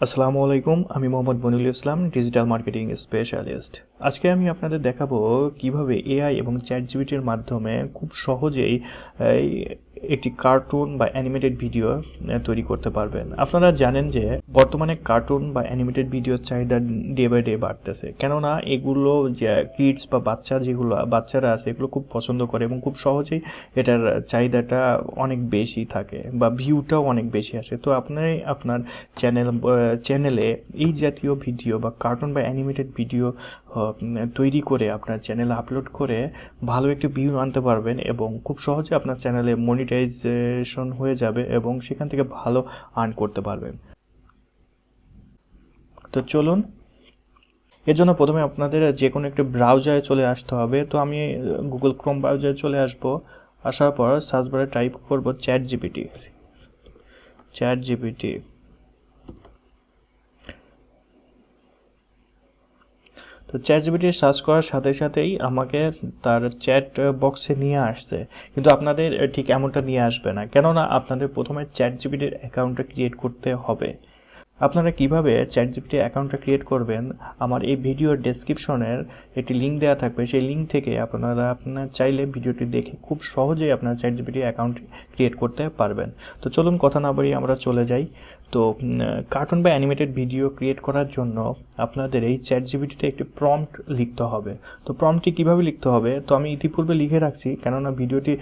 আসসালামু আলাইকুম, আমি Mohammad Banul Islam digital marketing specialist আজকে আমি আপনাদের দেখাবো কীভাবে এআই এবং চ্যাট জিবিটির মাধ্যমে খুব সহজেই একটি কার্টুন বা অ্যানিমেটেড ভিডিও তৈরি করতে পারবেন। আপনারা জানেন যে বর্তমানে কার্টুন বা অ্যানিমেটেড ভিডিওর চাহিদা ডে বাই ডে বাড়তেছে। কেননা এগুলো যে কিডস বা বাচ্চা যেগুলো, বাচ্চারা আছে, এগুলো খুব পছন্দ করে এবং খুব সহজেই এটার চাহিদাটা অনেক বেশি থাকে বা ভিউটাও অনেক বেশি আসে। তো আপনি আপনার চ্যানেল চ্যানেলে এই জাতীয় ভিডিও বা কার্টুন বা অ্যানিমেটেড ভিডিও তৈরি করে আপনার চ্যানেলে আপলোড করে ভালো একটি ভিউ আনতে পারবেন এবং খুব সহজে আপনার চ্যানেলে মনিটাইজেশন হয়ে যাবে এবং সেখান থেকে ভালো আর্ন করতে পারবেন। তো চলুন, এর জন্য প্রথমে আপনাদের যে কোনো একটি ব্রাউজারে চলে আসতে হবে। তো আমি গুগল ক্রোম ব্রাউজারে চলে আসব। আসার পর সার্চ বারে টাইপ করব চ্যাট জিপিটি চ্যাট জিপিটি তো চ্যাট জিপিটি সার্চ করার সাথে সাথেই আমাকে তার চ্যাট বক্সে নিয়ে আসছে। কিন্তু আপনাদের ঠিক এমনটা নিয়ে আসবে না। কেননা আপনাদের প্রথমে চ্যাট জিপিটির অ্যাকাউন্টটা ক্রিয়েট করতে হবে। আপনারা কীভাবে চ্যাট জিপিটি অ্যাকাউন্টটা ক্রিয়েট করবেন, আমার এই ভিডিওর ডেসক্রিপশনের একটি লিঙ্ক দেওয়া থাকবে। সেই লিঙ্ক থেকে আপনারা, আপনার চাইলে ভিডিওটি দেখে খুব সহজেই আপনার চ্যাট জিপিটি অ্যাকাউন্ট ক্রিয়েট করতে পারবেন। তো চলুন কথা না বাড়িয়ে আমরা চলে যাই। তো কার্টুন বা অ্যানিমেটেড ভিডিও ক্রিয়েট করার জন্য আপনাদের এই চ্যাট জিপিটিতে একটি প্রম্পট লিখতে হবে। তো প্রম্পটটি কীভাবে লিখতে হবে? তো আমি ইতিপূর্বে লিখে রাখছি, কেননা ভিডিওটি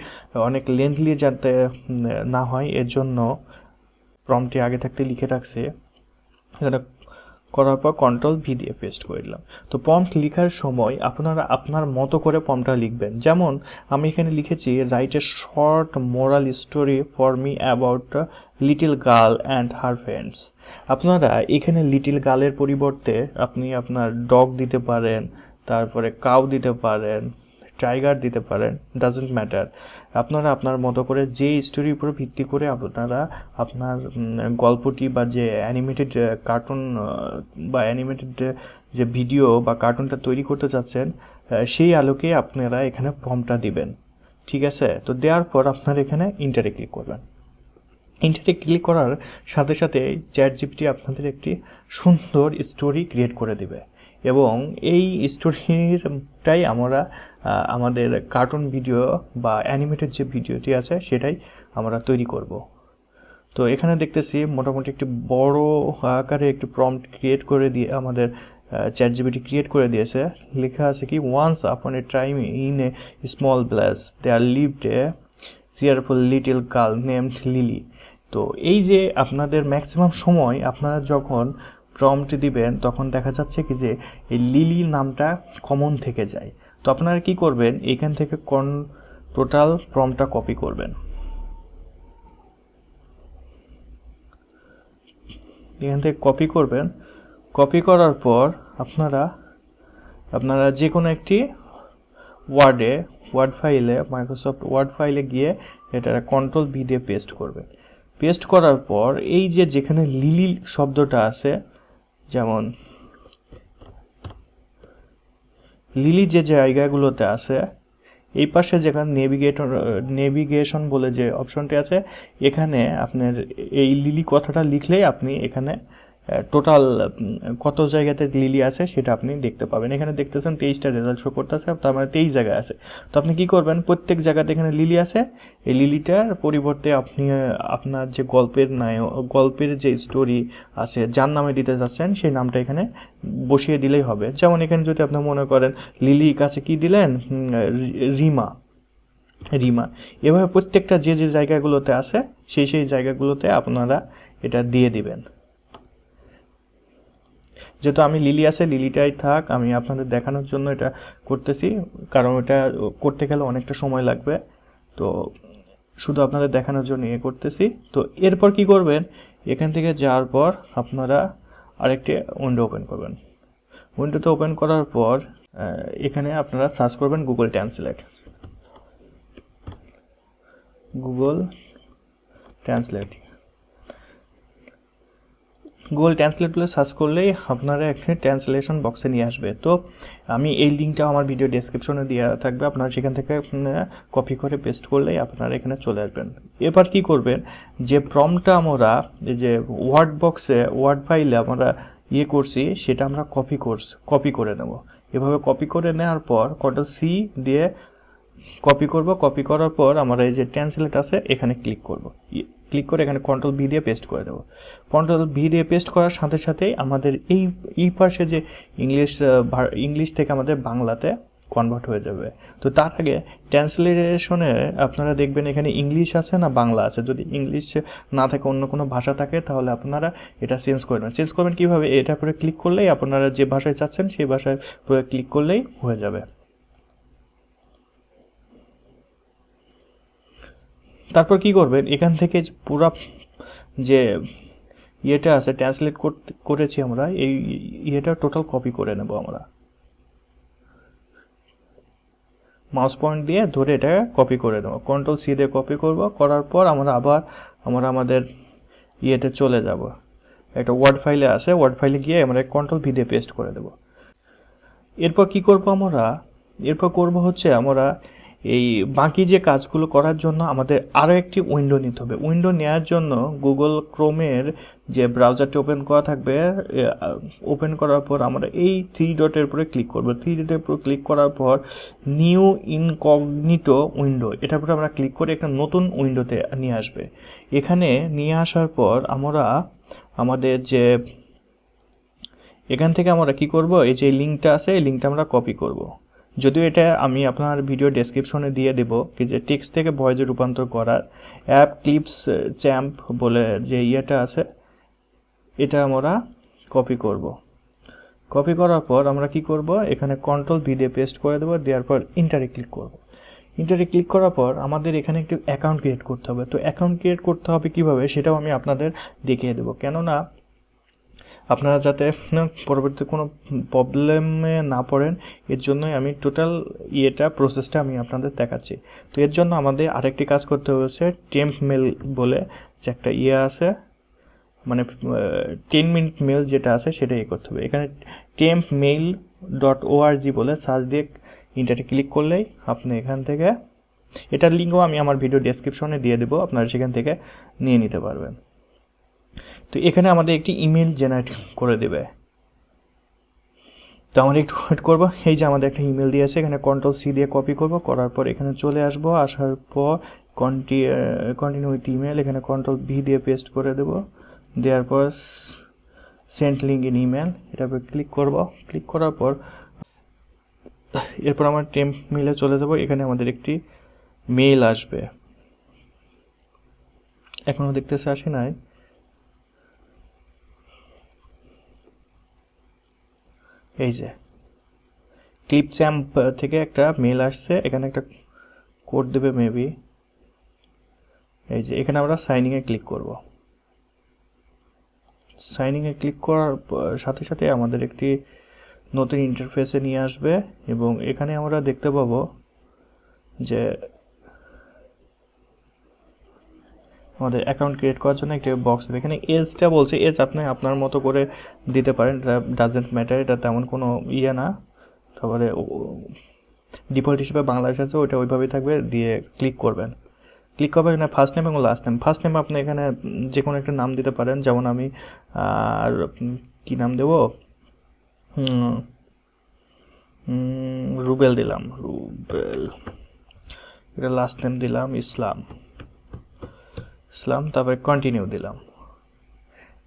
অনেক লেন্থলি যাতে না হয়, এর জন্য প্রম্পটটি আগে থাকতে লিখে রাখছে। এটা করার পর কন্ট্রোল ভি দিয়ে পেস্ট করে দিলাম। তো প্রম্পট লেখার সময় আপনারা আপনার মতো করে প্রম্পটটা লিখবেন। যেমন আমি এখানে লিখেছি write a short moral story for me about little girl and her friends আপনারা এখানে লিটিল গার্লের পরিবর্তে আপনি আপনার ডগ দিতে পারেন, তারপরে কাউ দিতে পারেন টাইগার দিতে পারেন ডাজেন্ট ম্যাটার আপনারা আপনার মতো করে যে স্টোরির উপর ভিত্তি করে আপনারা আপনার গল্পটি বা যে অ্যানিমেটেড কার্টুন বা অ্যানিমেটেড যে ভিডিও বা কার্টুনটা তৈরি করতে চাচ্ছেন সেই আলোকে আপনারা এখানে ফর্মটা দিবেন। ঠিক আছে? তো দেওয়ার পর আপনারা এখানে ইন্টারে ক্লিক করবেন। ইন্টারে ক্লিক করার সাথে সাথে চ্যাট জিপিটি আপনাদের একটি সুন্দর স্টোরি ক্রিয়েট করে দিবে। এবং এই স্টোরিটাই আমরা আমাদের কার্টুন ভিডিও বা অ্যানিমেটেড যে ভিডিওটি আছে সেটাই আমরা তৈরি করব। তো এখানে দেখতেছি মোটামুটি একটি বড় আকারে একটি প্রম্পট ক্রিয়েট করে দিয়ে আমাদের চ্যাট জিবিটি ক্রিয়েট করে দিয়েছে। লেখা আছে কি once upon a time in a small blast there lived a cheerful little girl named Lily তো এই যে আপনাদের ম্যাক্সিমাম সময়, আপনারা যখন প্রম্পট দিবেন, তখন দেখা যাচ্ছে কি যে এই লিলি নামটা কমন থেকে যায়। তো আপনারা কি করবেন? এখান থেকে কোন টোটাল প্রম্পটটা কপি করবেন। এখান থেকে কপি করবেন। কপি করার পর আপনারা আপনারা যে কোনো একটি ওয়ার্ডে ওয়ার্ড ফাইলে মাইক্রোসফট ওয়ার্ড ফাইলে গিয়ে এটা কন্ট্রোল বি দিয়ে পেস্ট করবেন। পেস্ট করার পর এই যে যেখানে লিলি শব্দটা আছে যেমন, লিলি যে জায়গাগুলোতে আছে, এই পাশে যেখানে নেভিগেটর নেভিগেশন বলে যে অপশনটি আছে, এখানে আপনার এই লিলি কথাটা লিখলেই আপনি এখানে টোটাল কত জায়গাতে লিলি আছে সেটা আপনি দেখতে পাবেন। এখানে দেখতেছেন তেইশটা রেজাল্ট শো করতেছে, তার মানে তেইশ জায়গায় আছে। তো আপনি কি করবেন? প্রত্যেক জায়গাতে এখানে লিলি আছে। এই লিলিটার পরিবর্তে আপনি আপনার যে গল্পের নায়ক গল্পের যে স্টোরি আছে, যার নামে দিতে চাচ্ছেন সেই নামটা এখানে বসিয়ে দিলেই হবে। যেমন এখানে যদি আপনি মনে করেন লিলি কাছে কি দিলেন? রিমা। রিমা। এভাবে প্রত্যেকটা যে যে জায়গাগুলোতে আছে, সেই সেই জায়গাগুলোতে আপনারা এটা দিয়ে দিবেন। যেহেতু আমি লিলি আছে, লিলিটাই থাক, আমি আপনাদের দেখানোর জন্য এটা করতেছি। কারণ এটা করতে গেলে অনেকটা সময় লাগবে। তো শুধু আপনাদের দেখানোর জন্য ইয়ে করতেছি। তো এরপর কি করবেন? এখান থেকে যাওয়ার পর আপনারা আরেকটি উইন্ডো ওপেন করবেন। উইন্ডোতে ওপেন করার পর এখানে আপনারা সার্চ করবেন Google translate Google translate Google translate বলে সার্চ করলেই আপনারা এখানে ট্রান্সলেশন বক্সে নিয়ে আসবে। তো আমি এই লিঙ্কটা আমার ভিডিও ডেসক্রিপশনে দেওয়া থাকবে। আপনারা সেখান থেকে কপি করে পেস্ট করলেই আপনারা এখানে চলে আসবেন। এবার কি করবেন? যে প্রমটা আমরা যে ওয়ার্ড বক্সে ওয়ার্ড ফাইলে আমরা ইয়ে করছি, সেটা আমরা কপি করস কপি করে নেব। এভাবে কপি করে নেওয়ার পর কন্ট্রোল সি দিয়ে কপি করব কপি করার পর আমার এই যে ট্রান্সলেট আছে, এখানে ক্লিক করব। ক্লিক করে এখানে কন্ট্রোল ভি দিয়ে পেস্ট করে দেবো। কন্ট্রোল ভি দিয়ে পেস্ট করার সাথে সাথেই আমাদের এই এই পাশে যে ইংলিশ ইংলিশ থেকে আমাদের বাংলাতে কনভার্ট হয়ে যাবে। তো তার আগে ট্রান্সলেশনে আপনারা দেখবেন এখানে ইংলিশ আছে না বাংলা আছে। যদি ইংলিশ না থাকে, অন্য কোনো ভাষা থাকে, তাহলে আপনারা এটা চেঞ্জ করবেন চেঞ্জ করবেন কীভাবে? এটা পরে ক্লিক করলেই আপনারা যে ভাষায় চাচ্ছেন, সেই ভাষায় ক্লিক করলেই হয়ে যাবে। তারপর কি করবেন? এখান থেকে পুরা যে ইয়েটা আছে ট্রান্সলেট করতে করেছি আমরা, এই ইয়েটা টোটাল কপি করে নেব আমরা। মাউস পয়েন্ট দিয়ে ধরে এটা কপি করে দেবো। কন্ট্রোল সি দিয়ে কপি করব, করার পর আমরা আবার, আমরা আমাদের ইয়েতে চলে যাব। একটা ওয়ার্ড ফাইলে আছে ওয়ার্ড ফাইলে গিয়ে আমরা কন্ট্রোল ভি দিয়ে পেস্ট করে দেব। এরপর কি করব আমরা? এরপর করব হচ্ছে আমরা এই বাকি যে কাজগুলো করার জন্য আমাদের আরও একটি উইন্ডো নিতে হবে। উইন্ডো নেওয়ার জন্য গুগল ক্রোমের যে ব্রাউজারটি ওপেন করা থাকবে ওপেন করার পর আমরা এই থ্রি ডটের উপরে ক্লিক করব। থ্রি ডটের উপরে ক্লিক করার পর নিউ ইনকগনিটো উইন্ডো এটার উপরে আমরা ক্লিক করে একটা নতুন উইন্ডোতে নিয়ে আসবে। এখানে নিয়ে আসার পর আমরা আমাদের যে, এখান থেকে আমরা কি করব? এই যে লিঙ্কটা আছে, এই লিঙ্কটা আমরা কপি করব। যদিও এটা আমি আপনার ভিডিও ডেসক্রিপশনে দিয়ে দেব কি যে টেক্সট থেকে ভয়েসে রূপান্তর করার অ্যাপ ক্লিপস চ্যাম্প বলে যে ইয়েটা আছে, এটা আমরা কপি করব। কপি করার পর আমরা কি করব? এখানে কন্ট্রোল ভি দিয়ে পেস্ট করে দেবো, দেওয়ার পর ইন্টারে ক্লিক করব। ইন্টারে ক্লিক করার পর আমাদের এখানে একটি অ্যাকাউন্ট ক্রিয়েট করতে হবে। তো অ্যাকাউন্ট ক্রিয়েট করতে হবে কীভাবে? সেটাও আমি আপনাদের দেখিয়ে দেবো। কেননা আপনারা যাতে পরবর্তীতে কোনো প্রবলেমে না পড়েন, এর জন্যই আমি টোটাল ইয়েটা প্রসেসটা আমি আপনাদের দেখাচ্ছি। তো এর জন্য আমাদের আরেকটি কাজ করতে হয়েছে টেম্প মেল বলে যে একটা ইয়ে আছে মানে টেন মিনিট মেল যেটা আছে সেটা ইয়ে করতে হবে। এখানে টেম্প মেইল ডট ওআরজি বলে সার্চ দিয়ে ইন্টারে ক্লিক করলেই আপনি এখান থেকে, এটার লিঙ্কও আমি আমার ভিডিও ডেসক্রিপশনে দিয়ে দেবো, আপনারা সেখান থেকে নিয়ে নিতে পারবেন। তো এখানে আমাদের একটি ইমেল জেনারেট করে দেবে। তো আমরা একটু ওয়েট করব। এই যে আমাদের একটা ইমেল দিয়েছে এখানে কন্ট্রোল সি দিয়ে কপি করব। করার পর এখানে চলে আসব। আসার পর কন্টি কন্টিনিউ উইথ ইমেল এখানে কন্ট্রোল ভি দিয়ে পেস্ট করে দেব। দেওয়ার পর সেন্ট লিঙ্ক ইন ইমেল এটা ক্লিক করব। ক্লিক করার পর এরপর আমার টেম্প মিলে চলে যাব। এখানে আমাদের একটি মেইল আসবে। এখনও দেখতেছে, আসি নাই। এই যে ক্লিপ চ্যাম্প থেকে একটা মেল আসছে, এখানে একটা কোড দেবে মেবি এই যে, এখানে আমরা সাইনিংয়ে ক্লিক করব। সাইনিংয়ে ক্লিক করার সাথে সাথে আমাদের একটি নতুন ইন্টারফেসে নিয়ে আসবে এবং এখানে আমরা দেখতে পাবো যে আমাদের অ্যাকাউন্ট ক্রিয়েট করার জন্য একটি বক্স দেবে। এখানে এজটা বলছে এজ আপনি আপনার মতো করে দিতে পারেন। এটা ডাজেন্ট ম্যাটার এটা তেমন কোনো ইয়ে না। তারপরে ডিফল্ট হিসেবে বাংলাদেশ আছে, ওইটা ওইভাবেই থাকবে, দিয়ে ক্লিক করবেন। ক্লিক করবেন এখানে ফার্স্ট নেম এবং লাস্ট নেম ফার্স্ট নেম আপনি এখানে যে কোনো একটা নাম দিতে পারেন, যেমন আমি, আর কী নাম দেব? রুবেল দিলাম, রুবেল। এটা লাস্ট নেম দিলাম, ইসলাম। ইসলাম, তারপরে কন্টিনিউ দিলাম।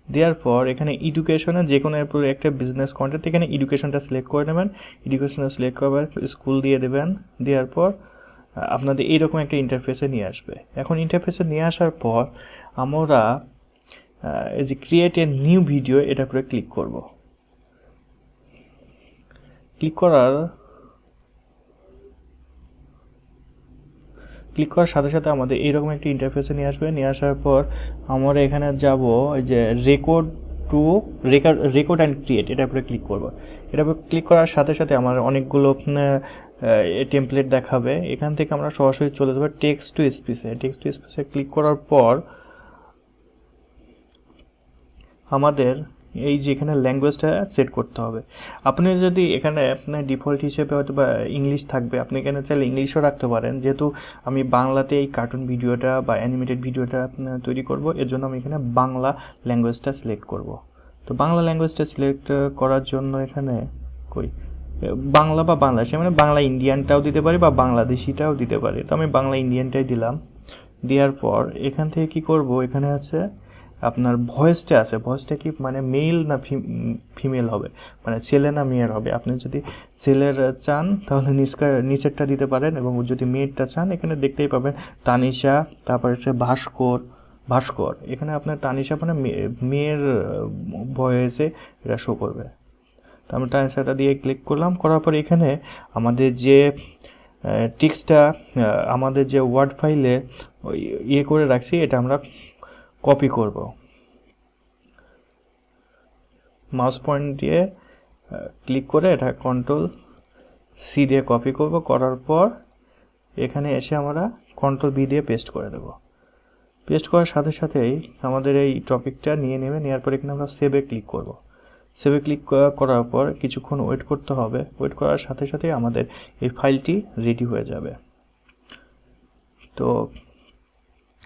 দেওয়ার পর এখানে এডুকেশনে যে কোনো একটা বিজনেস কন্টেন্ট এখানে এডুকেশনটা সিলেক্ট করে নেবেন। এডুকেশনটা সিলেক্ট করবেন স্কুল দিয়ে দেবেন। দেওয়ার পর আপনাদের এইরকম একটা ইন্টারফেসে নিয়ে আসবে। এখন ইন্টারফেসে নিয়ে আসার পর আমরা এই যে ক্রিয়েট এ নিউ ভিডিও এটা করে ক্লিক করব। ক্লিক করার ক্লিক করার সাথে সাথে আমাদের এইরকম একটি ইন্টারফেসে নিয়ে আসবে। নিয়ে আসার পর আমরা এখানে যাব যে record to record record and create এটার উপরে ক্লিক করব। এটার উপরে ক্লিক করার সাথে সাথে আমার অনেকগুলো টেমপ্লেট দেখাবে। এখান থেকে আমরা সরাসরি চলে যাব টেক্সট টু স্পিসে টেক্সট টু স্পিসে ক্লিক করার পর আমাদের এই যে এখানে ল্যাঙ্গুয়েজটা সেট করতে হবে। আপনি যদি এখানে আপনার ডিফল্ট হিসেবে হয়তো বা ইংলিশ থাকবে, আপনি এখানে চাইলে ইংলিশও রাখতে পারেন। যেহেতু আমি বাংলাতে এই কার্টুন ভিডিওটা বা অ্যানিমেটেড ভিডিওটা তৈরি করব, এর জন্য আমি এখানে বাংলা ল্যাঙ্গুয়েজটা সিলেক্ট করব। তো বাংলা ল্যাঙ্গুয়েজটা সিলেক্ট করার জন্য এখানে কই? বাংলা বা বাংলাদেশি মানে বাংলা ইন্ডিয়ানটাও দিতে পারি বা বাংলাদেশিটাও দিতে পারি। তো আমি বাংলা ইন্ডিয়ানটাই দিলাম। দেওয়ার পর এখান থেকে কি করব? এখানে আছে আপনার ভয়েসটা আছে, ভয়েসটা কি মানে মেল না ফিমেল হবে? মানে ছেলে না মেয়ের হবে? আপনি যদি ছেলের চান, তাহলে নিচকার নিচেরটা দিতে পারেন এবং যদি মেয়েরটা চান, এখানে দেখতেই পাবেন তানিশা, তারপরে হচ্ছে ভাস্কর ভাস্কর। এখানে আপনার তানিশা মানে মেয়ে- মেয়ের ভয়েসে এটা শো করবে। তো আমরা ট্রান্সফারটা দিয়ে ক্লিক করলাম, করার পর এখানে আমাদের যে টিক্সটা আমাদের যে ওয়ার্ড ফাইলে ইয়ে করে রাখছি, এটা আমরা কপি করব। মাউস পয়েন্ট দিয়ে ক্লিক করে এটা কন্ট্রোল সি দিয়ে কপি করব। করার পর এখানে এসে আমরা কন্ট্রোল বি দিয়ে পেস্ট করে দেব। পেস্ট করার সাথে সাথেই আমাদের এই টপিকটা নিয়ে নেবে। নেওয়ার পর এখানে আমরা সেভে ক্লিক করব। সেভে ক্লিক করার পর কিছুক্ষণ ওয়েট করতে হবে। ওয়েট করার সাথে সাথে আমাদের এই ফাইলটি রেডি হয়ে যাবে। তো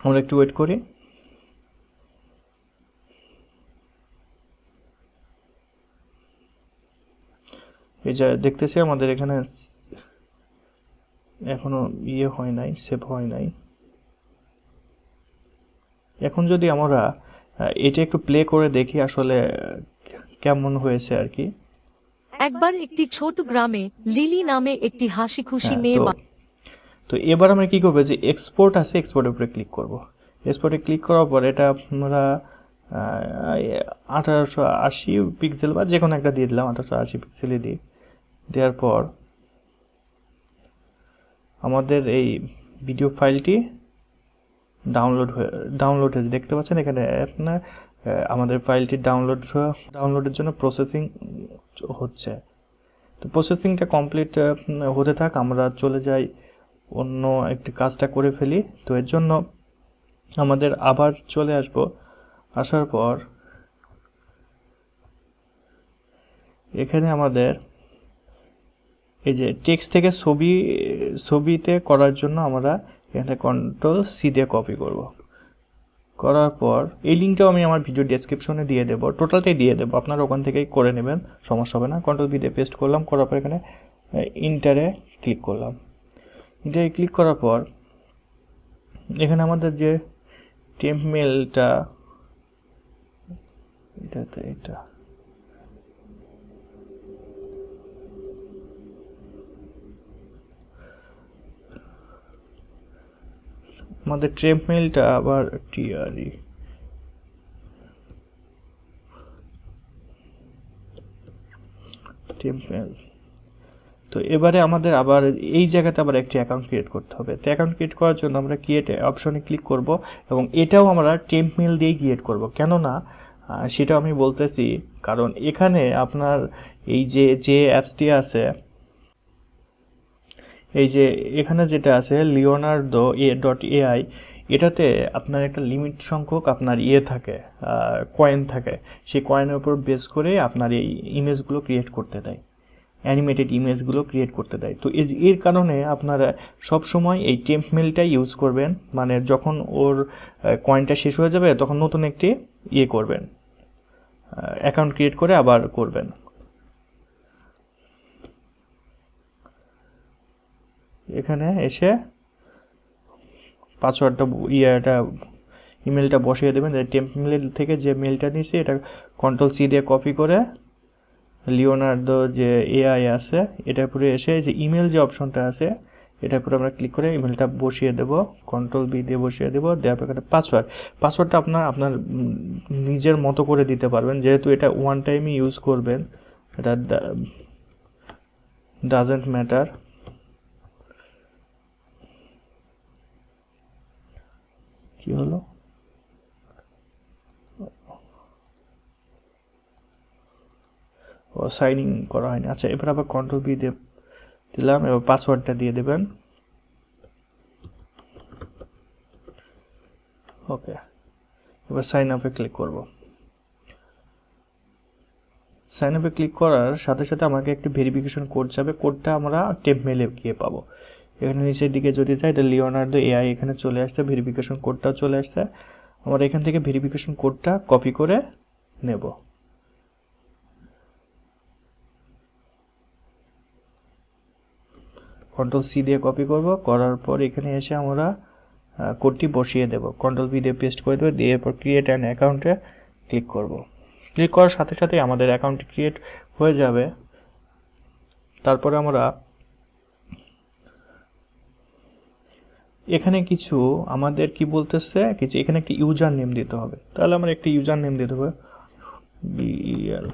আমরা একটু ওয়েট করি। এই যে দেখতেছি আমাদের এখানে এখনও ইয়ে হয় নাই সেভ হয় নাই। এখন যদি আমরা এটা একটু প্লে করে দেখি আসলে কেমন হয়েছে আর কি। একবার একটি ছোট গ্রামে লিলি নামে একটি হাসি খুশি হ্যাঁ, মেয়ে তো এবার আমরা কি করব যে এক্সপোর্ট আছে এক্সপোর্টের উপরে ক্লিক করব। এক্সপোর্টে ক্লিক করার পর এটা আমরা আঠারোশো আশি পিক্সেল বা যে কোনো একটা দিয়ে দিলাম আঠারোশো আশি পিক্সেলই দিই দেওয়ার পর আমাদের এই ভিডিও ফাইলটি ডাউনলোড হয়ে ডাউনলোড হয়েছে। দেখতে পাচ্ছেন এখানে আপনার আমাদের ফাইলটি ডাউনলোড ডাউনলোডের জন্য প্রসেসিং হচ্ছে। তো প্রসেসিংটা কমপ্লিট হতে থাক, আমরা চলে যাই, অন্য একটি কাজটা করে ফেলি। তো এর জন্য আমাদের আবার চলে আসব। আসার পর এখানে আমাদের এই যে টেক্সট থেকে ছবি, ছবিতে করার জন্য আমরা এখানে কন্ট্রোল সি দিয়ে কপি করব। করার পর এই লিঙ্কটাও আমি আমার ভিডিও ডেসক্রিপশনে দিয়ে দেবো টোটালটাই দিয়ে দেবো। আপনারা ওখান থেকেই করে নেবেন, সমস্যা হবে না। কন্ট্রোল দিয়ে পেস্ট করলাম, করার পর এখানে ইন্টারে ক্লিক করলাম। ইন্টারে ক্লিক করার পর এখানে আমাদের যে টেম্প মেলটা এটাতে, এটা। আমাদের ট্রেপ মেলটা আবার টিআরই। তো এবারে আমাদের আবার এই জায়গাতে আবার একটি অ্যাকাউন্ট ক্রিয়েট করতে হবে। তো অ্যাকাউন্ট ক্রিয়েট করার জন্য আমরা ক্রিয়েট অপশনে ক্লিক করব এবং এটাও আমরা টেম্প মেল দিয়েই ক্রিয়েট করব। কেননা সেটা আমি বলতেছি, কারণ এখানে আপনার এই যে যে অ্যাপসটি আছে এই যে এখানে যেটা আছে লিওনার্দো এ ডট এআই এটাতে আপনার একটা লিমিট সংখ্যক আপনার ইয়ে থাকে কয়েন থাকে। সেই কয়েনের উপর বেস করে আপনার এই ইমেজগুলো ক্রিয়েট করতে দেয়। অ্যানিমেটেড ইমেজগুলো ক্রিয়েট করতে দেয়। তো এর কারণে আপনারা সব সময় এই টেম্প মেলটাই ইউজ করবেন। মানে যখন ওর কয়েনটা শেষ হয়ে যাবে, তখন নতুন একটি ইয়ে করবেন। অ্যাকাউন্ট ক্রিয়েট করে আবার করবেন। এখানে এসে পাসওয়ার্ডটা ইয়েটা ইমেলটা বসিয়ে দেবেন। টেম্প মেল থেকে যে মেলটা নিয়েছি এটা কন্ট্রোল সি দিয়ে কপি করে লিওনার্দো যে এআই আছে এটার উপরে এসে যে ইমেল যে অপশনটা আছে এটার উপরে আমরা ক্লিক করে ইমেলটা বসিয়ে দেব। কন্ট্রোল বি দিয়ে বসিয়ে দেবো। দেওয়ার পর এখানে পাসওয়ার্ড পাসওয়ার্ডটা আপনার আপনার নিজের মতো করে দিতে পারবেন। যেহেতু এটা ওয়ান টাইমই ইউজ করবেন, এটা ডাজেন্ট ম্যাটার কি হলো? ও সাইন ইন করা হয়নি। আচ্ছা এবার আবার কন্ট্রোল বি দিয়ে দিলাম, এবার পাসওয়ার্ডটা দিয়ে দেবেন। ওকে এবার সাইন আপে ক্লিক করব। সাইন আপে ক্লিক করার সাথে সাথে আমাকে একটি ভেরিফিকেশন কোড যাবে। কোডটা আমরা টেপ মেলে গিয়ে পাবো। এখানে নিচের দিকে যদি যাই, তাহলে লিওনার্দো এআই এখানে চলে আসছে ভেরিফিকেশন কোডটাও চলে আসছে। আমরা এখান থেকে ভেরিফিকেশন কোডটা কপি করে নেব। কন্ট্রোল সি দিয়ে কপি করব, করার পর এখানে এসে আমরা কোডটি বসিয়ে দেব। কন্ট্রোল ভি দিয়ে পেস্ট করে দেবো, দিয়ে এরপর ক্রিয়েট অ্যান অ্যাকাউন্টে ক্লিক করব। ক্লিক করার সাথে সাথে আমাদের অ্যাকাউন্টটি ক্রিয়েট হয়ে যাবে। তারপরে আমরা এখানে কিছু আমাদের কি বলতেছে? কিছু, এখানে একটি ইউজার নেম দিতে হবে। তাহলে আমার একটি ইউজার নেম দিতে হবে বিএল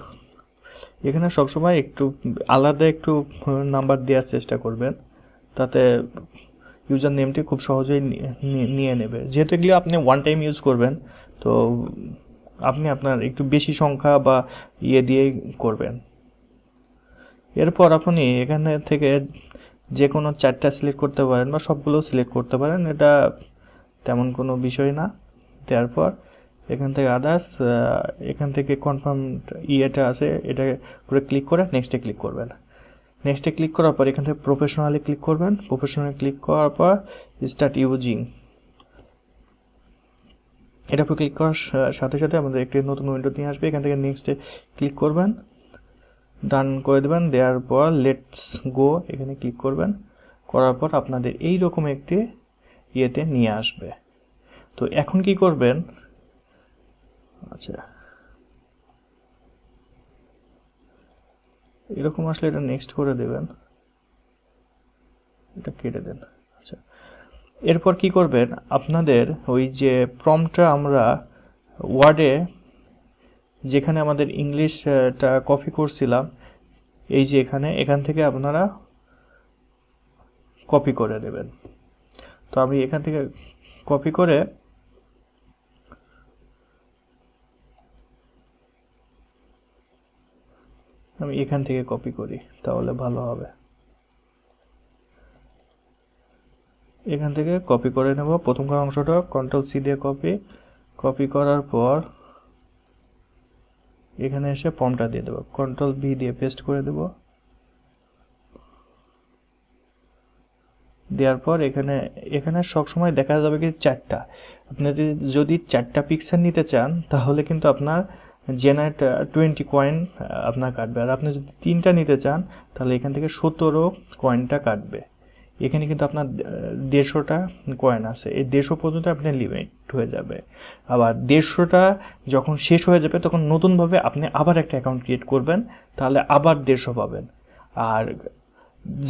এখানে সবসময় একটু আলাদা একটু নাম্বার দেওয়ার চেষ্টা করবেন। তাতে ইউজার নেমটি খুব সহজেই নিয়ে নেবে। যেহেতু এগুলি আপনি ওয়ান টাইম ইউজ করবেন, তো আপনি আপনার একটু বেশি সংখ্যা বা ইয়ে দিয়েই করবেন। এরপর আপনি এখানে থেকে যে কোনো চারটা সিলেক্ট করতে পারেন বা সবগুলো সিলেক্ট করতে পারেন, এটা তেমন কোনো বিষয় না। দেওয়ার পর এখান থেকে আদার্স এখান থেকে কনফার্ম ইয়েটা আছে, এটা করে ক্লিক করে নেক্সটে ক্লিক করবেন। নেক্সটে ক্লিক করার পর এখান থেকে প্রফেশনালি ক্লিক করবেন। প্রফেশনালি ক্লিক করার পর স্টার্ট ইউজিং এটা ক্লিক করার সাথে সাথে আমাদের একটি নতুন উইন্ডো নিয়ে আসবে। এখান থেকে নেক্সটে ক্লিক করবেন। ডান করে দেবেন, দেওয়ার পর লেটস গো এখানে ক্লিক করবেন। করার পর আপনাদের এই রকম একটি ইয়েতে নিয়ে আসবে। তো এখন কি করবেন? আচ্ছা। এরকম আসলে এটা নেক্সট করে দেবেন। এটা কেটে দেন। আচ্ছা। এরপর কি করবেন? আপনাদের ওই যে প্রমটা আমরা ওয়ার্ডে যেখানে আমাদের ইংলিশটা কপি করছিলাম, এই যে এখানে, এখান থেকে আপনারা কপি করে দেবেন তো আমি এখান থেকে কপি করে আমি এখান থেকে কপি করি, তাহলে ভালো হবে। এখান থেকে কপি করে নেব। প্রথম অংশটা কন্ট্রোল সি দিয়ে কপি কপি করার পর এখানে এসে ফর্মটা দিয়ে দেবো। কন্ট্রোল ভি দিয়ে পেস্ট করে দেব। দেওয়ার পর এখানে এখানে সবসময় দেখা যাবে কি চারটা। আপনি যদি চারটা পিকচার নিতে চান, তাহলে কিন্তু আপনার জেনারেট টোয়েন্টি কয়েন আপনার কাটবে। আর আপনি যদি তিনটা নিতে চান, তাহলে এখান থেকে সতেরো কয়েনটা কাটবে। এখানে কিন্তু আপনার দেড়শোটা কয়েন আছে। এই দেড়শো পর্যন্ত আপনার লিমিট হয়ে যাবে। আবার দেড়শোটা যখন শেষ হয়ে যাবে, তখন নতুনভাবে আপনি আবার একটা অ্যাকাউন্ট ক্রিয়েট করবেন, তাহলে আবার দেড়শো পাবেন। আর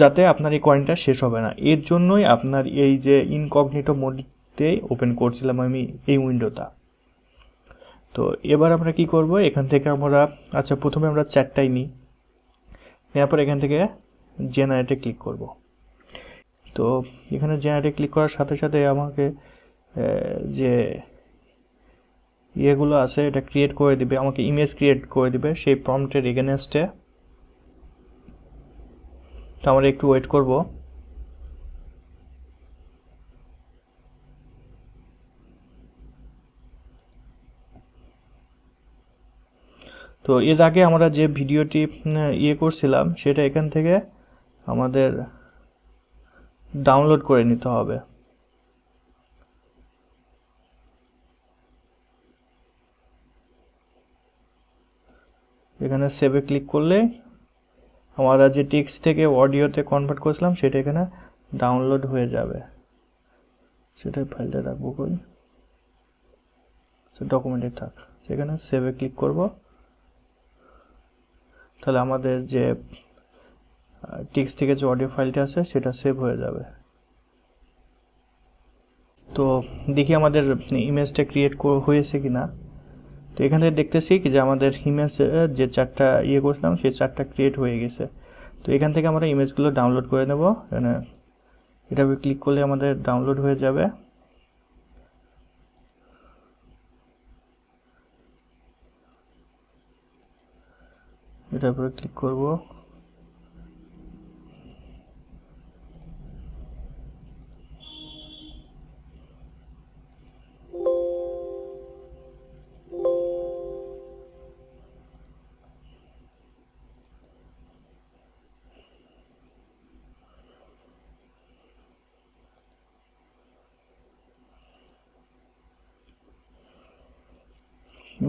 যাতে আপনার এই কয়েনটা শেষ হবে না। এর জন্যই আপনার এই যে ইনকগনিটো মোডতে ওপেন করছিলাম আমি এই উইন্ডোটা তো এবার আমরা কি করব? এখান থেকে আমরা আচ্ছা প্রথমে আমরা চারটাই নিই। নেওয়ার পর এখান থেকে জেনারেটে ক্লিক করব। তো এখানে জেনারেটে ক্লিক করার সাথে সাথে আমাকে যে ইয়েগুলো আছে, এটা ক্রিয়েট করে দিবে, আমাকে ইমেজ ক্রিয়েট করে দিবে সেই প্রম্পটের এগেনেস্টে তো আমরা একটু ওয়েট করব। তো এর আগে আমরা যে ভিডিওটি ইয়ে করছিলাম, সেটা এখান থেকে আমাদের ডাউনলোড করে নিতে হবে। এখানে সেভে ক্লিক করলে আমরা যে টেক্সট থেকে অডিওতে কনভার্ট করেছিলাম, সেটা এখানে ডাউনলোড হয়ে যাবে। সেটাই ফাইলটা রাখব কই। সে ডকুমেন্টে থাক। সেখানে সেভে ক্লিক করব। তাহলে আমাদের যে টেক্সট থেকে যে অডিও ফাইলটা আছে, সেটা সেভ হয়ে যাবে। তো দেখি আমাদের ইমেজটা ক্রিয়েট হয়েছে কি না তো এখান থেকে দেখতেছি কি যে আমাদের ইমেজ যে চারটা ইয়ে করছিলাম, সেই চারটা ক্রিয়েট হয়ে গেছে। তো এখান থেকে আমরা ইমেজগুলো ডাউনলোড করে নেব। এখানে এটা ক্লিক করলে আমাদের ডাউনলোড হয়ে যাবে। এটার উপরে ক্লিক করব।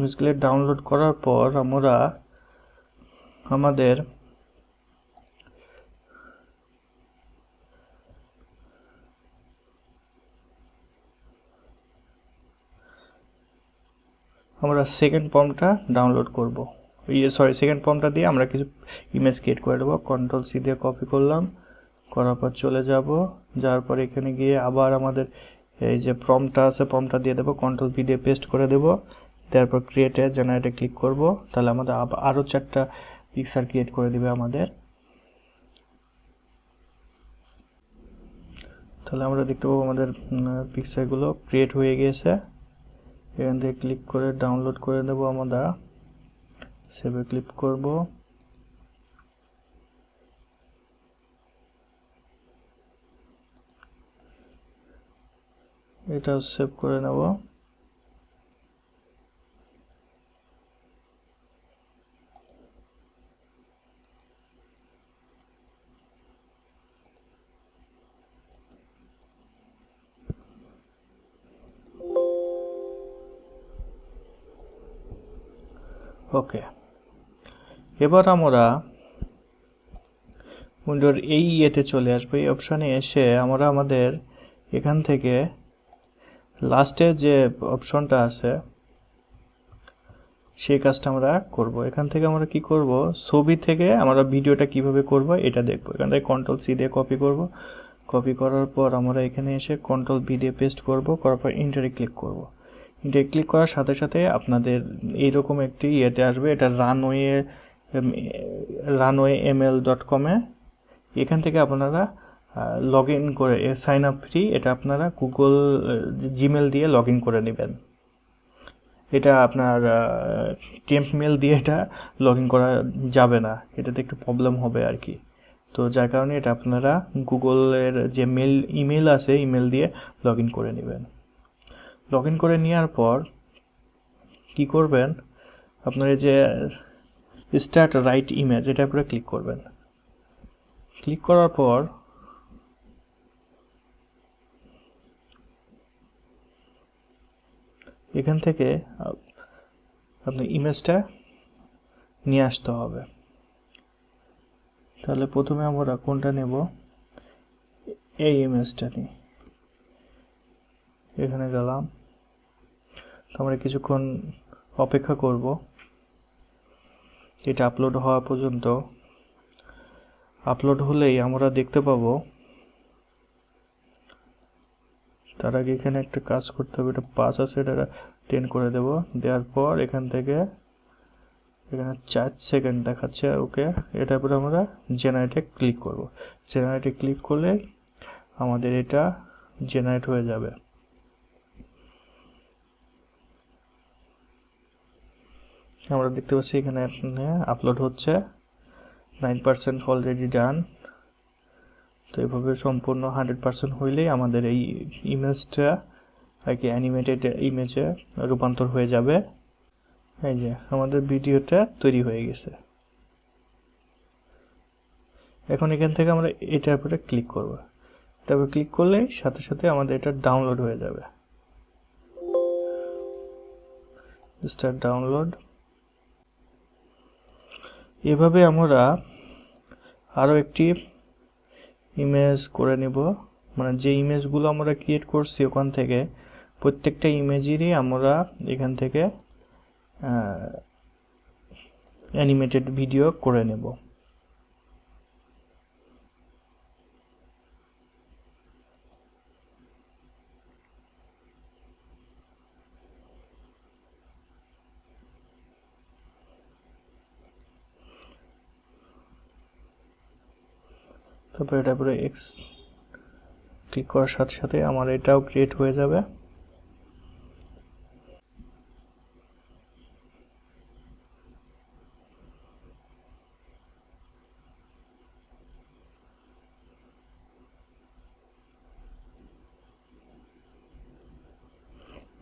ইমেজগুলো ডাউনলোড করার পর আমরা আমাদের আমরা সেকেন্ড ফর্মটা ডাউনলোড করব। ইয়ে সরি সেকেন্ড ফর্মটা দিয়ে আমরা কিছু ইমেজ ক্রিয়েট করে দেবো। কন্ট্রোল সি দিয়ে কপি করলাম। করার পর চলে যাব। যাওয়ার পর এখানে গিয়ে আবার আমাদের এই যে ফর্মটা আছে ফর্মটা দিয়ে দেবো। কন্ট্রোল ভি দিয়ে পেস্ট করে দেবো। তারপর ক্রিয়েটে জেনারেটে ক্লিক করব, তাহলে আমাদের আরও চারটা পিকচার ক্রিয়েট করে দিবে আমাদের। তাহলে আমরা দেখতে পাবো আমাদের পিকচারগুলো ক্রিয়েট হয়ে গিয়েছে। এখান থেকে ক্লিক করে ডাউনলোড করে দেব আমরা। সেভে ক্লিক করব। এটা সেভ করে নেব। ওকে। এবার আমরা উইন্ডোর এই ইয়েতে চলে আসব। এই অপশানে এসে আমরা আমাদের এখান থেকে লাস্টে যে অপশনটা আছে, সেই কাজটা আমরা করব। এখান থেকে আমরা কি করব? ছবি থেকে আমরা ভিডিওটা কীভাবে করব এটা দেখব। এখান থেকে কন্ট্রোল সি দিয়ে কপি করব। কপি করার পর আমরা এখানে এসে কন্ট্রোল বি দিয়ে পেস্ট করব। করার পর ইন্টারে ক্লিক করব। ইন্টারে ক্লিক করার সাথে সাথে আপনাদের এইরকম একটি ইয়েতে আসবে। এটা রানওয়ে রানওয়ে এমএল ডট কমে এখান থেকে আপনারা লগ ইন করে সাইন আপ ফ্রি এটা আপনারা গুগল জিমেল দিয়ে লগ ইন করে নেবেন। এটা আপনার টেম্প মেল দিয়ে এটা লগ ইন করা যাবে না। এটাতে একটু প্রবলেম হবে আর কি। তো যার কারণে এটা আপনারা গুগলের যে মেল ইমেল আছে ইমেল দিয়ে লগ ইন করে নেবেন। লগ ইন করে নেওয়ার পর কি করবেন? আপনার এই যে স্টার্ট রাইট ইমেজ এটা করে ক্লিক করবেন। ক্লিক করার পর এখান থেকে আপনি ইমেজটা নিয়ে আসতে হবে। তাহলে প্রথমে আমরা কোনটা নেব? এই ইমেজটা নিই এখানে গেলাম। তো আমরা কিছুক্ষণ অপেক্ষা করব। এটা আপলোড হওয়া পর্যন্ত। আপলোড হলেই আমরা দেখতে পাবো, তার আগে এখানে একটা কাজ করতে হবে, এটা পাঁচ আছে, এটা টেন করে দেব। দেওয়ার পর এখান থেকে এখানে চার সেকেন্ড দেখাচ্ছে ওকে। এটার পরে আমরা জেনারেটে ক্লিক করব। জেনারেটে ক্লিক করলে আমাদের এটা জেনারেট হয়ে যাবে। আমরা দেখতে পাচ্ছি এখানে আপলোড হচ্ছে। নাইন পার্সেন্ট অলরেডি ডান তো এভাবে সম্পূর্ণ হান্ড্রেড পার্সেন্ট হইলেই আমাদের এই ইমেজটা আর কি অ্যানিমেটেড ইমেজে রূপান্তর হয়ে যাবে। এই যে, আমাদের ভিডিওটা তৈরি হয়ে গেছে। এখন এখান থেকে আমরা এটার উপরে ক্লিক করব। এটার উপরে ক্লিক করলেই সাথে সাথে আমাদের এটা ডাউনলোড হয়ে যাবে। স্টার্ট ডাউনলোড এভাবে আমরা আরও একটি ইমেজ করে নেব। মানে যে ইমেজগুলো আমরা ক্রিয়েট করছি ওখান থেকে, প্রত্যেকটা ইমেজেরই আমরা এখান থেকে অ্যানিমেটেড ভিডিও করে নেব। তারপর এটা পরে এক্স ক্লিক করার সাথে সাথে আমার এটাও ক্রিয়েট হয়ে যাবে।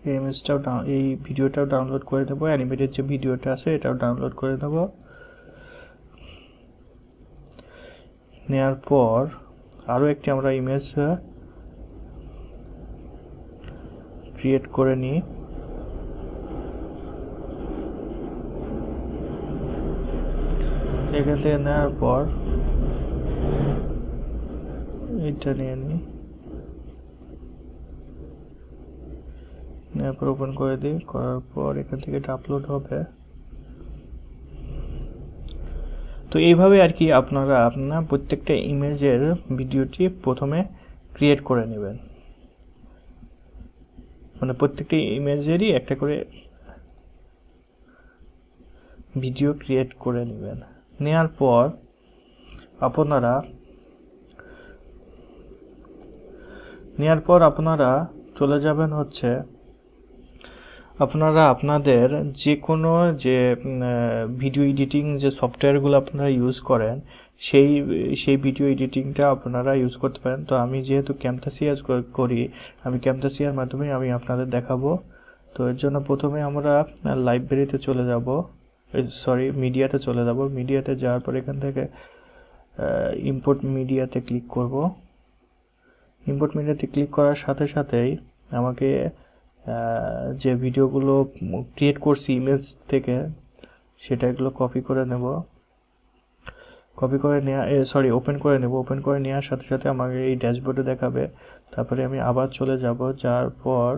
এই ইমেজটাও এই ভিডিওটাও ডাউনলোড করে দেবো অ্যানিমেটেড যে ভিডিওটা আছে এটাও ডাউনলোড করে দেবো নেওয়ার পর আরও একটি আমরা ইমেজ ক্রিয়েট করে নিই। এখান থেকে নেওয়ার পর এটা নিয়ে নিই। নেওয়ার পর ওপেন করে দিই। করার পর এখান থেকে এটা আপলোড হবে। তো এইভাবে আর কি আপনারা আপনার প্রত্যেকটা ইমেজের ভিডিওটি প্রথমে ক্রিয়েট করে নেবেন। মানে প্রত্যেকটি ইমেজেরই একটা করে ভিডিও ক্রিয়েট করে নেবেন। নেওয়ার পর আপনারা নেওয়ার পর আপনারা চলে যাবেন হচ্ছে আপনারা আপনাদের যে কোনো যে ভিডিও এডিটিং যে সফটওয়্যারগুলো আপনারা ইউজ করেন, সেই সেই ভিডিও এডিটিংটা আপনারা ইউজ করতে পারেন। তো আমি যেহেতু ক্যামতাসিয়া করি, আমি ক্যামতাসিয়ার মাধ্যমে আমি আপনাদের দেখাবো। তো এর জন্য প্রথমে আমরা লাইব্রেরিতে চলে যাব। সরি মিডিয়াতে চলে যাব। মিডিয়াতে যাওয়ার পর এখান থেকে ইম্পোর্ট মিডিয়াতে ক্লিক করব। ইম্পোর্ট মিডিয়াতে ক্লিক করার সাথে সাথেই আমাকে যে ভিডিওগুলো ক্রিয়েট করছি ইমেজ থেকে, সেটা এগুলো কপি করে নেব। কপি করে নেওয়া সরি ওপেন করে নেব। ওপেন করে নেওয়ার সাথে সাথে আমাকে এই ড্যাশবোর্ডে দেখাবে। তারপরে আমি আবার চলে যাব। যাওয়ার পর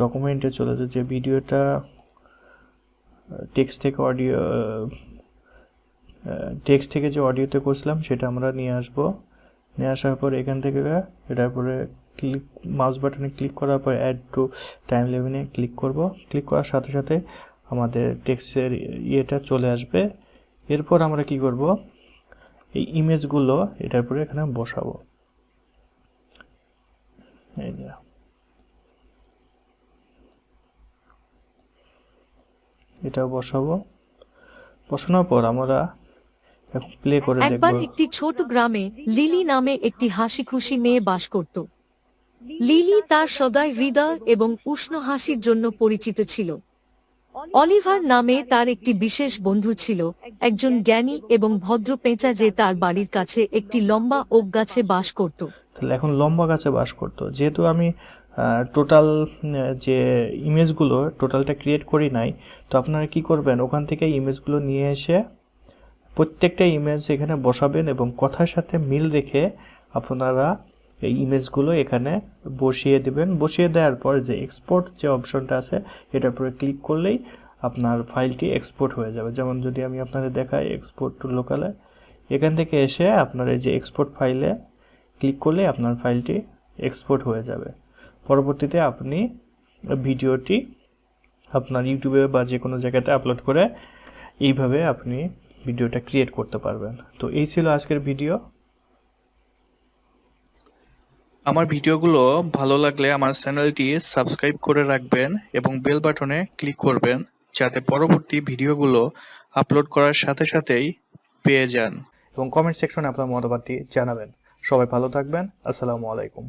ডকুমেন্টে চলে যাব। যে ভিডিওটা টেক্সট থেকে অডিও টেক্সট থেকে যে অডিওতে করছিলাম, সেটা আমরা নিয়ে আসব। নিয়ে আসার পর এখান থেকে এটার পরে ক্লিক মাউস বাটনে ক্লিক করার পর অ্যাড টু টাইম লেভেনে ক্লিক করব। ক্লিক করার সাথে সাথে আমাদের টেক্সটের ইয়েটা চলে আসবে। এরপর আমরা কি করব? এই ইমেজগুলো এটার পরে এখানে বসাবো। এই যে। এটাও বসাবো। বসানোর পর আমরা প্লে করে একবার একটি ছোট গ্রামে লিলি নামে একটি হাসি খুশি মেয়ে বাস করত। লিলি তার সদয় হৃদয় এবং উষ্ণ হাসির জন্য পরিচিত ছিল। অলিভার নামে তার একটি বিশেষ বন্ধু ছিল, একজন জ্ঞানী এবং ভদ্র পেঁচা যে তার বাড়ির কাছে একটি লম্বা ওক গাছে বাস করত। তাহলে এখন লম্বা গাছে বাস করতো। যেহেতু আমি টোটাল যে ইমেজগুলো টোটালটা ক্রিয়েট করি নাই, তো আপনারা কি করবেন? ওখান থেকে ইমেজগুলো নিয়ে এসে প্রত্যেকটা ইমেজ এখানে বসাবেন এবং কথার সাথে মিল রেখে আপনারা এই ইমেজগুলো এখানে বসিয়ে দেবেন। বসিয়ে দেওয়ার পর যে এক্সপোর্ট যে অপশনটা আছে, এটার উপরে ক্লিক করলেই আপনার ফাইলটি এক্সপোর্ট হয়ে যাবে। যেমন যদি আমি আপনাদের দেখাই এক্সপোর্ট টু লোকালে এখান থেকে এসে আপনার এই যে এক্সপোর্ট ফাইলে ক্লিক করলে আপনার ফাইলটি এক্সপোর্ট হয়ে যাবে। পরবর্তীতে আপনি ভিডিওটি আপনার ইউটিউবে বা যে কোনো জায়গাতে আপলোড করে এইভাবে আপনি ভিডিওটা ক্রিয়েট করতে পারবেন। তো এই ছিল আজকের ভিডিও আমার ভিডিওগুলো ভালো লাগলে আমার চ্যানেলটি সাবস্ক্রাইব করে রাখবেন এবং বেল বাটনে ক্লিক করবেন যাতে পরবর্তী ভিডিওগুলো আপলোড করার সাথে সাথেই পেয়ে যান। এবং কমেন্ট সেকশনে আপনার মতামতটি জানাবেন। সবাই ভালো থাকবেন। আসসালামু আলাইকুম।